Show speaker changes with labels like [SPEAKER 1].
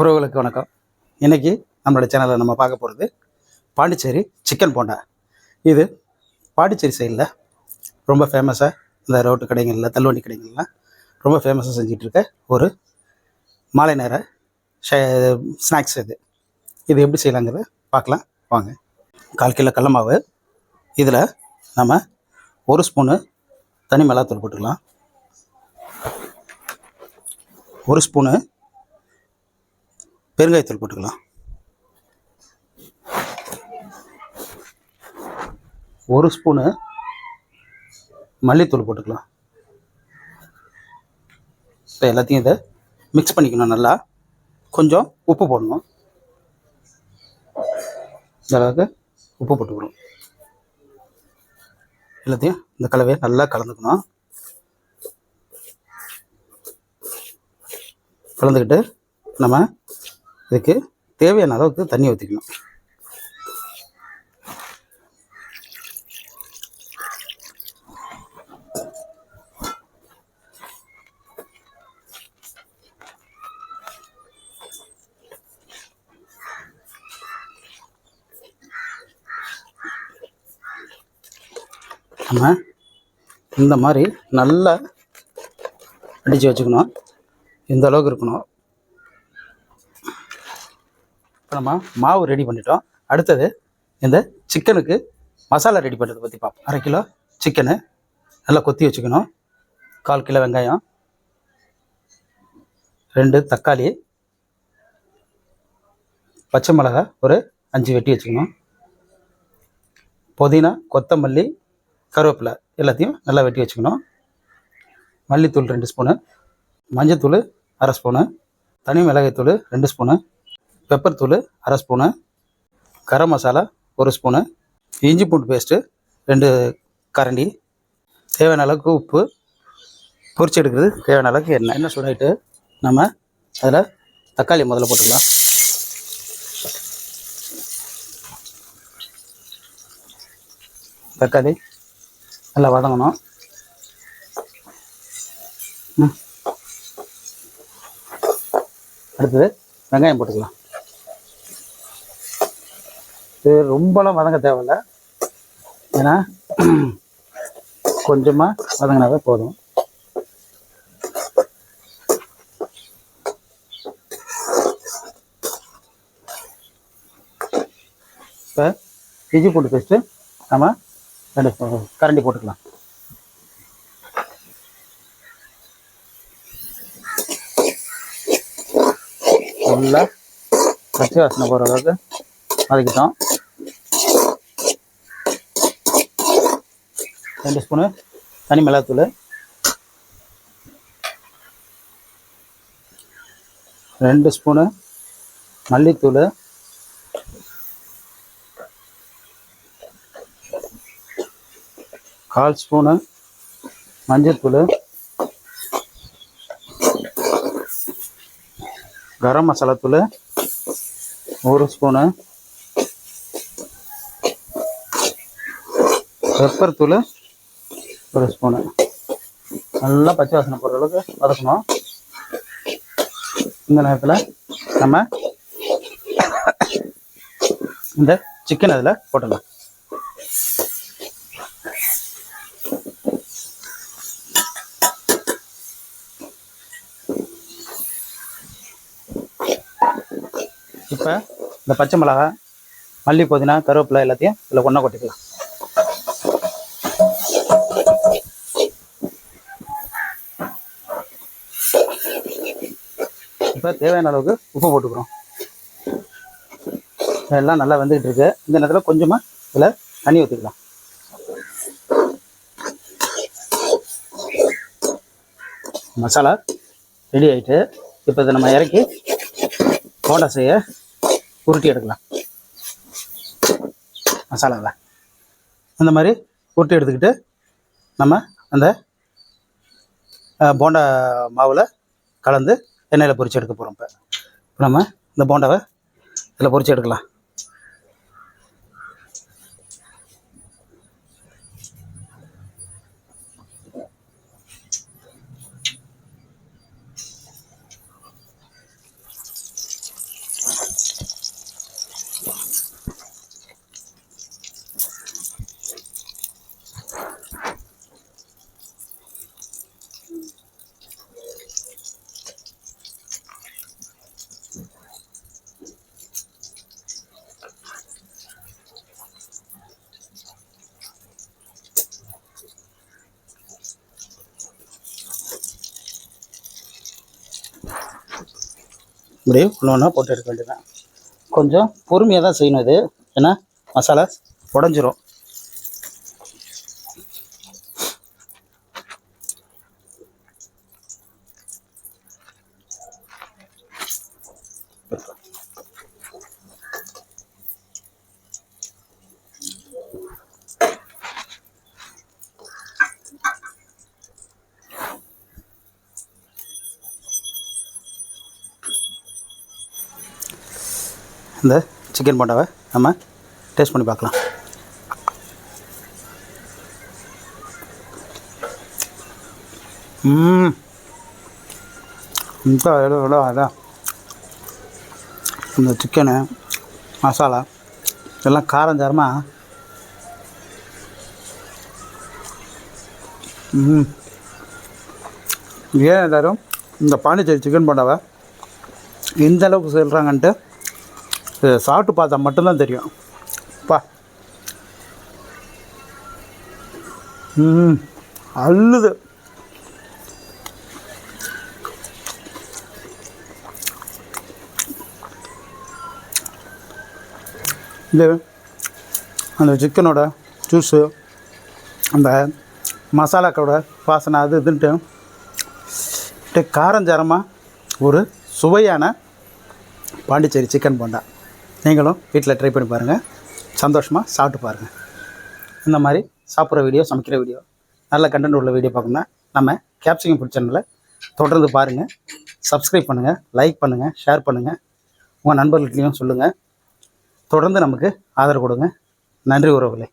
[SPEAKER 1] உறவுகளுக்கு வணக்கம். இன்றைக்கி நம்மளோட சேனலில் நம்ம பார்க்க போகிறது பாண்டிச்சேரி சிக்கன் போண்டா. இது பாண்டிச்சேரி சைடில் ரொம்ப ஃபேமஸாக இந்த ரோட்டு கடைகளில் தள்ளுவண்டி கடைகள்லாம் ரொம்ப ஃபேமஸாக செஞ்சிகிட்ருக்க ஒரு மாலை நேர ஸ்நாக்ஸ் இது. இது எப்படி செய்யலாங்கிறத பார்க்கலாம். வாங்க. கால் கிலோ கடல மாவு. இதில் நம்ம ஒரு ஸ்பூனு தனி மிளகாத்தூள் போட்டுக்கலாம். ஒரு ஸ்பூனு பெருங்காயத்தூள் போட்டுக்கலாம். ஒரு ஸ்பூனு மல்லித்தூள் போட்டுக்கலாம். இப்போ எல்லாத்தையும் இதை மிக்ஸ் பண்ணிக்கணும் நல்லா. கொஞ்சம் உப்பு போடணும். இந்த அளவுக்கு உப்பு போட்டுக்கணும். எல்லாத்தையும் இந்த கலவையை நல்லா கலந்துக்கணும். கலந்துக்கிட்டு நம்ம இதுக்கு தேவையான அளவுக்கு தண்ணி ஊற்றிக்கணும் நம்ம இந்த மாதிரி நல்லா அடித்து வச்சுக்கணும். இந்த அளவுக்கு இருக்கணும் இப்போ நம்ம மாவு ரெடி பண்ணிட்டோம். அடுத்தது இந்த சிக்கனுக்கு மசாலா ரெடி பண்ணுறதை பற்றி பார்ப்போம் அரை கிலோ சிக்கனு நல்லா கொத்தி வச்சுக்கணும். கால் கிலோ வெங்காயம் ரெண்டு தக்காளி பச்சை மிளகா ஒரு அஞ்சு வெட்டி வச்சுக்கணும். புதினா கொத்தமல்லி கருவேப்பிலை எல்லாத்தையும் நல்லா வெட்டி வச்சுக்கணும். மல்லித்தூள் ரெண்டு ஸ்பூனு மஞ்சத்தூள் அரை ஸ்பூனு தனி மிளகாய்த்தூள் ரெண்டு ஸ்பூனு பெப்பர் தூள் அரை ஸ்பூனு கரம் மசாலா ஒரு ஸ்பூனு இஞ்சி பூண்டு பேஸ்ட்டு ரெண்டு கரண்டி தேவையான அளவுக்கு உப்பு பொரிச்சு எடுக்கிறது தேவையான அளவுக்கு எண்ணெய். எண்ணெய் சூடாயிட்டு நம்ம அதில் தக்காளி முதல்ல போட்டுக்கலாம். தக்காளி நல்லா வதங்கணும். ம். அடுத்தது வெங்காயம் போட்டுக்கலாம். இது ரொம்பலாம் வதங்க தேவையில்ல. ஏன்னா கொஞ்சமாக வதங்கினாவே போதும். இப்போ இஞ்சி பூண்டு பேஸ்ட்டு நம்ம ரெண்டு கரண்டி போட்டுக்கலாம். நல்லா பச்சை வாசனை போகிற அளவுக்கு வதக்கிட்டோம். ரெண்டு ஸ்பூனு தனி மிளகாத்தூள். ரெண்டு ஸ்பூனு மல்லித்தூள். கால் ஸ்பூனு மஞ்சத்தூள். கரம் மசாலா தூள் ஒரு ஸ்பூனு பெப்பர் தூள் ஒரு ஸ்பூனு நல்லா பச்சை வாசனை போகிற அளவுக்கு வதக்கணும். இந்த நேரத்தில் நம்ம இந்த சிக்கன் அதில் போட்டுடலாம். இப்போ இந்த பச்சை மிளகா மல்லி புதினா கருவேப்பிலை எல்லாத்தையும் இதில் ஒன்றா கொட்டிக்கலாம். இப்போ தேவையான அளவுக்கு உப்பு போட்டுக்கிறோம். எல்லாம் நல்லா வெந்துக்கிட்டு இருக்கு. இந்த நேரத்தில் கொஞ்சமாக இதில் தண்ணி ஊற்றிக்கலாம் மசாலா ரெடி ஆயிட்டு இப்போ இதை நம்ம இறக்கி போண்டா செய்ய உருட்டி எடுக்கலாம். மசாலாவை. இந்த மாதிரி உருட்டி எடுத்துக்கிட்டு நம்ம அந்த போண்டா மாவில் கலந்து எண்ணெயில் பொறிச்சு எடுக்க போகிறோம் இப்போ. நம்ம இந்த போண்டாவை இதில் பொறிச்சு எடுக்கலாம். இப்படி ஒன்று ஒன்றா போட்டு எடுக்க வேண்டியதான் கொஞ்சம் பொறுமையாக தான் செய்யணும் இது. ஏன்னா மசாலா உடஞ்சிரும். இந்த சிக்கன் போண்டாவை நம்ம டேஸ்ட் பண்ணி பார்க்கலாம். ம் இந்த அதான். இந்த சிக்கனு மசாலா இதெல்லாம் காரஞ்சாரமாக ம் ஏன் எல்லோரும் இந்த பாண்டிச்சேரி சிக்கன் போண்டாவை எந்தளவுக்கு சொல்கிறாங்கன்ட்டு இதை சாப்பிட்டு பார்த்தா மட்டும்தான் தெரியும். பா. ம் அள்ளுது. இது அந்த சிக்கனோட ஜூஸு அந்த மசாலாக்களோட வாசனை அது இதுன்ட்டு. காரஞ்சாரமாக ஒரு சுவையான பாண்டிச்சேரி சிக்கன் போண்டா. நீங்களும் வீட்டில் ட்ரை பண்ணி பாருங்கள் சந்தோஷமாக சாப்பிட்டு பாருங்கள் இந்த மாதிரி சாப்பிட்ற வீடியோ சமைக்கிற வீடியோ நல்ல கண்டென்ட் உள்ள வீடியோ பார்க்கணும்னா நம்ம கேப்சிகம் ஃபுட் சேனலை தொடர்ந்து பாருங்கள் சப்ஸ்கிரைப் பண்ணுங்கள் லைக் பண்ணுங்கள் ஷேர் பண்ணுங்கள் உங்கள் நண்பர்கள்ட்டையும் சொல்லுங்கள் தொடர்ந்து நமக்கு ஆதரவு கொடுங்க. நன்றி உறவுகளே.